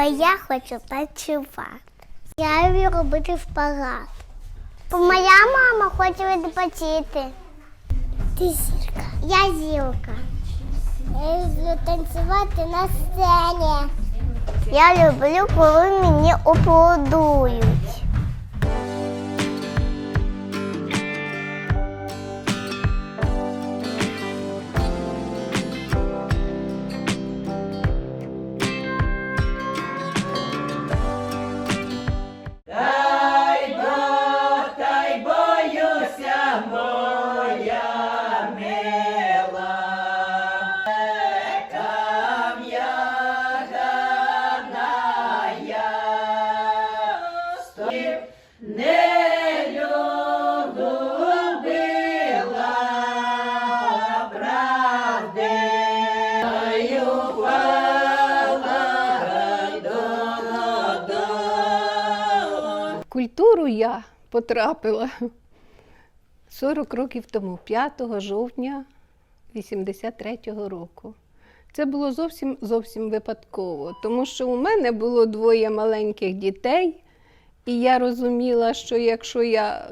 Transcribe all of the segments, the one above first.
Бо я хочу танцювати. Я люблю робити. Бо моя мама хоче відпочити. Ти зірка. Я зірка. Я люблю танцювати на сцені. Я люблю, коли мені аплодують. Культуру я потрапила 40 років тому, 5 жовтня 83-го року. Це було зовсім зовсім випадково, тому що у мене було двоє маленьких дітей, і я розуміла, що якщо я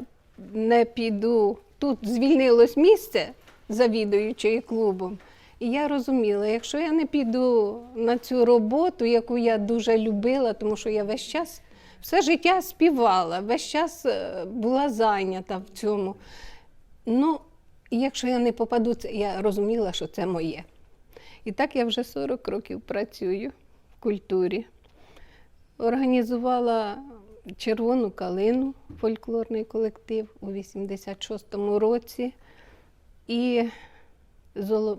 не піду, тут звільнилось місце завідуючої клубом. І я розуміла, якщо я не піду на цю роботу, яку я дуже любила, тому що я весь час все життя співала, весь час е, була зайнята в цьому. Ну, якщо я не попаду, я розуміла, що це моє. І так я вже 40 років працюю в культурі. Організувала червону калину, фольклорний колектив у 86-му році. І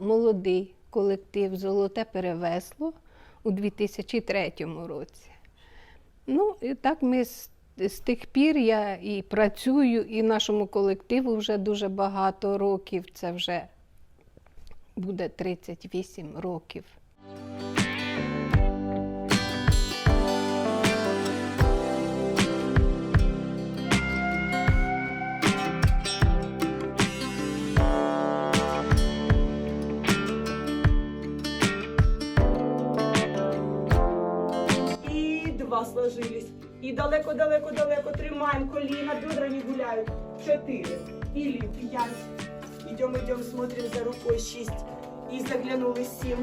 молодий колектив Золоте перевесло у 2003 році. Ну, і так ми з, з тих пір я і працюю, і нашому колективу вже дуже багато років. Це вже буде 38 років. Два сложились. И далеко-далеко-далеко тримаем коліна, бедра не гуляют. Чотири. Или п'ять. Идем, идем, смотрим за рукою. Шість. І заглянули сім.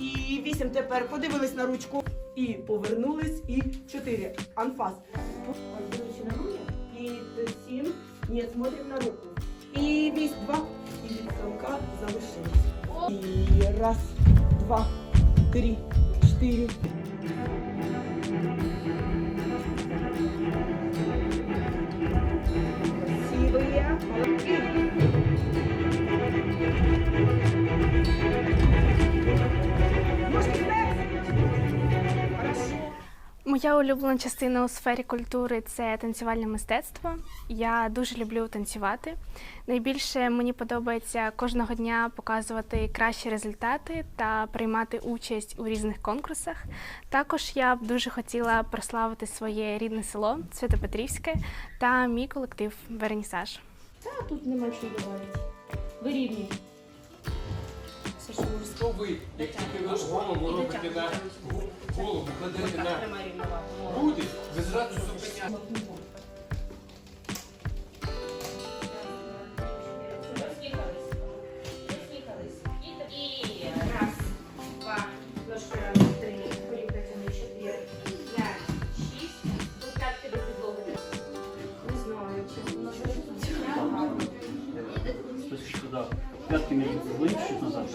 І вісім тепер. Подивились на ручку. І повернулись. І чотири. Анфас. І сім. Ні, смотрим на руку. І вісь, два. І від замка залишились. І раз, два, три, чотири. Моя улюблена частина у сфері культури це танцювальне мистецтво. Я дуже люблю танцювати. Найбільше мені подобається кожного дня показувати кращі результати та приймати участь у різних конкурсах. Також я б дуже хотіла прославити своє рідне село Святопетрівське та мій колектив Вернісаж. Та тут нема що додати. Вирівнюй. Все, що можу Що ви, як тільки ви голову робите на голову, кладете на груди, ви зразу зупиняєте. Туда пятки между собой, чуть назад.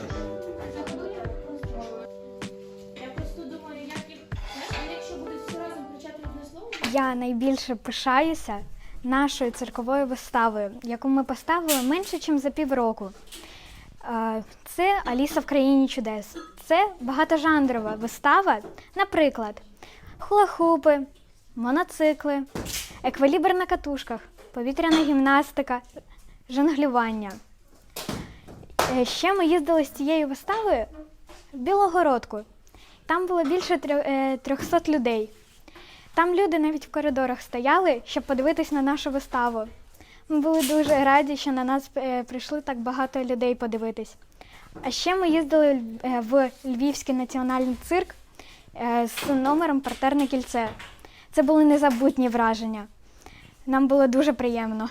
Я просто думаю, як їх, якщо будуть всі разом кричати одне слово, Я найбільше пишаюся нашою цирковою виставою, яку ми поставили менше, ніж за півроку. Е, Це Аліса в країні чудес. Це багатожанрова вистава, наприклад, хулахупи, моноцикли, еквілібр на катушках, повітряна гімнастика, жонглювання. Е, Ще ми їздили з цією виставою в Білогородку. Там було більше трьох- е, 300 людей. Там люди навіть в коридорах стояли, щоб подивитись на нашу виставу. Ми були дуже раді, що на нас е, прийшли так багато людей подивитись. А ще ми їздили в Львівський національний цирк з номером Партерне кільце. Це були незабутні враження. Нам було дуже приємно.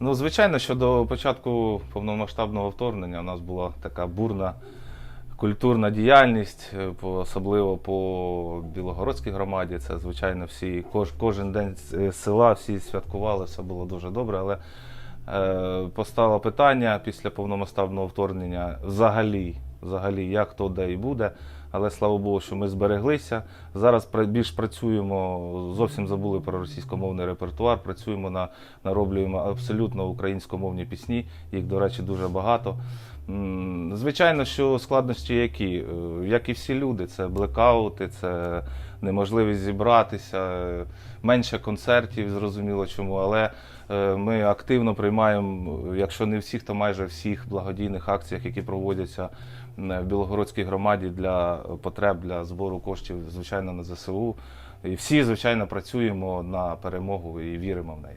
Ну, звичайно, що до початку повномасштабного вторгнення у нас була така бурна культурна діяльність, е, особливо по Білогородській громаді. Це, звичайно, всі, кож, кожен день е, села всі святкували, все було дуже добре. Але е, постало питання після повномасштабного вторгнення взагалі, взагалі, як то де і буде. Але слава Богу, що ми збереглися. Зараз більш працюємо, зовсім забули про російськомовний репертуар. Працюємо на нароблюємо абсолютно українськомовні пісні. Їх, до речі, дуже багато. Звичайно, що складнощі які, Е, як і всі люди, це блекаути, це неможливість зібратися, е, менше концертів, зрозуміло чому. Але е, ми активно приймаємо, якщо не всіх, то майже всіх благодійних акціях, які проводяться в Білогородській громаді для потреб для збору коштів, звичайно, на ЗСУ. І всі, звичайно, працюємо на перемогу і віримо в неї.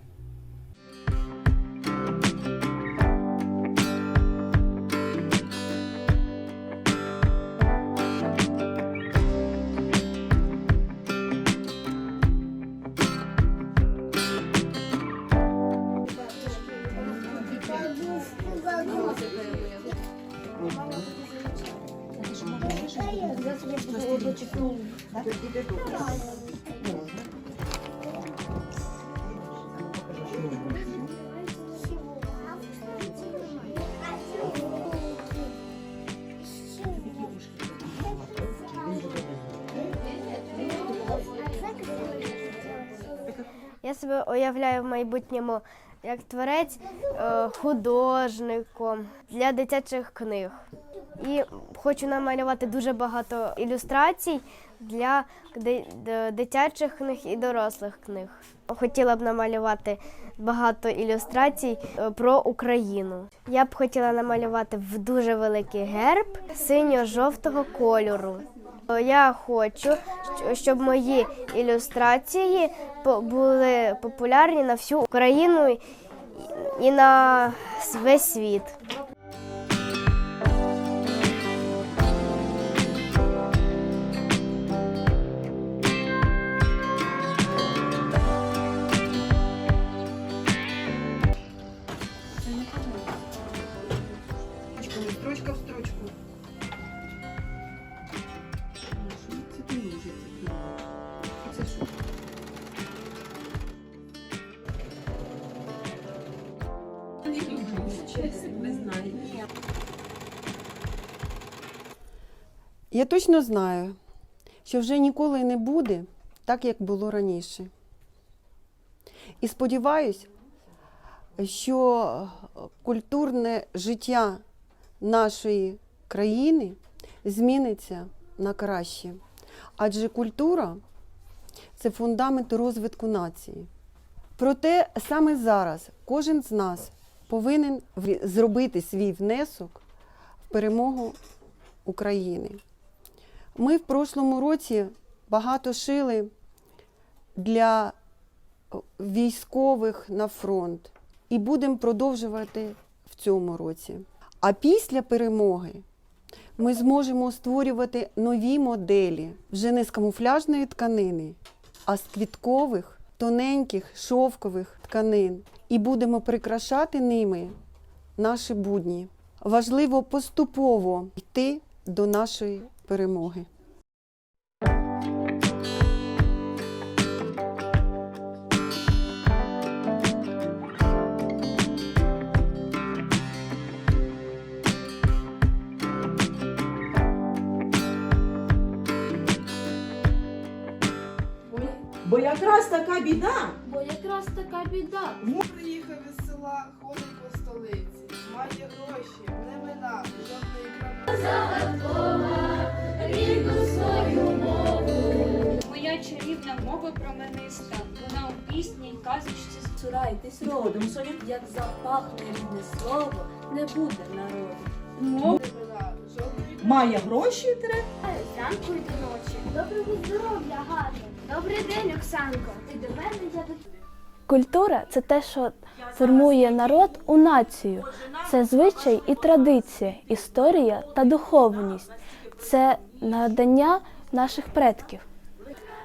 Я себе уявляю в майбутньому як творець е, художником для дитячих книг. І хочу намалювати дуже багато ілюстрацій для дитячих книг і дорослих книг. Хотіла б намалювати багато ілюстрацій е, про Україну. Я б хотіла намалювати в дуже великий герб синьо-жовтого кольору. Е, Я хочу, щоб мої ілюстрації були популярні на всю Україну і- на весь світ. Я точно знаю, що вже ніколи не буде так, як було раніше. І сподіваюсь, що культурне життя нашої країни зміниться на краще. Адже культура це фундамент розвитку нації. Проте саме зараз кожен з нас повинен зробити свій внесок в перемогу України. Ми в прошлому році багато шили для військових на фронт і будемо продовжувати в цьому році. А після перемоги ми зможемо створювати нові моделі вже не з камуфляжної тканини, а з квіткових, тоненьких шовкових тканин. І будемо прикрашати ними наші будні. Важливо поступово йти до нашої перемоги. Бо, якраз така біда. бо якраз така біда. Приїхав із села, ходить по столиці. Має гроші, не мина, жодної Моя чарівна мова промениста. Вона у пісні й казочці Цурайтесь родом, соня, як запахне рідне слово, не буде народу. мов. мина, Має гроші треба. Зранку й до ночі. Доброго здоров'я, гарно. Добрий день, Оксанко. Ти до мене я до Культура це те, що формує народ у націю. Це звичай і традиція, історія та духовність. Це надання наших предків.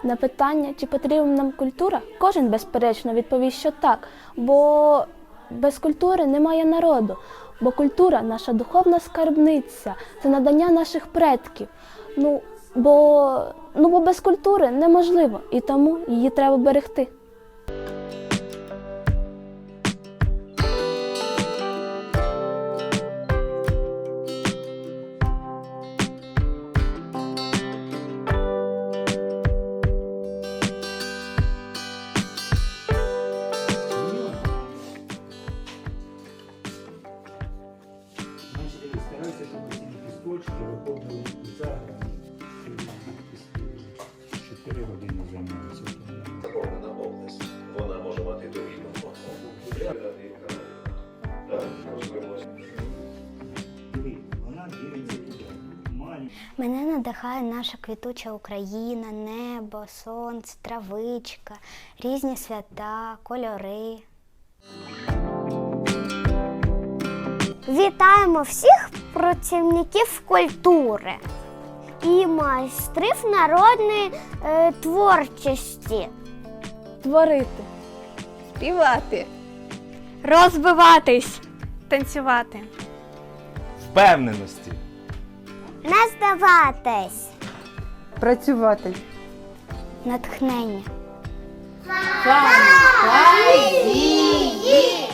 На питання, чи потрібна нам культура, кожен безперечно відповість, що так, бо без культури немає народу. Бо культура наша духовна скарбниця, це надання наших предків. Ну бо, ну, бо без культури неможливо, і тому її треба берегти. Мене надихає наша квітуча Україна, небо, сонце, травичка, різні свята, кольори. Вітаємо всіх працівників культури і майстрів народної е, творчості. Творити. Співати. Розбиватись! Танцювати. Впевненості. Не здаватись. Працювати. Натхнення. Фантазії!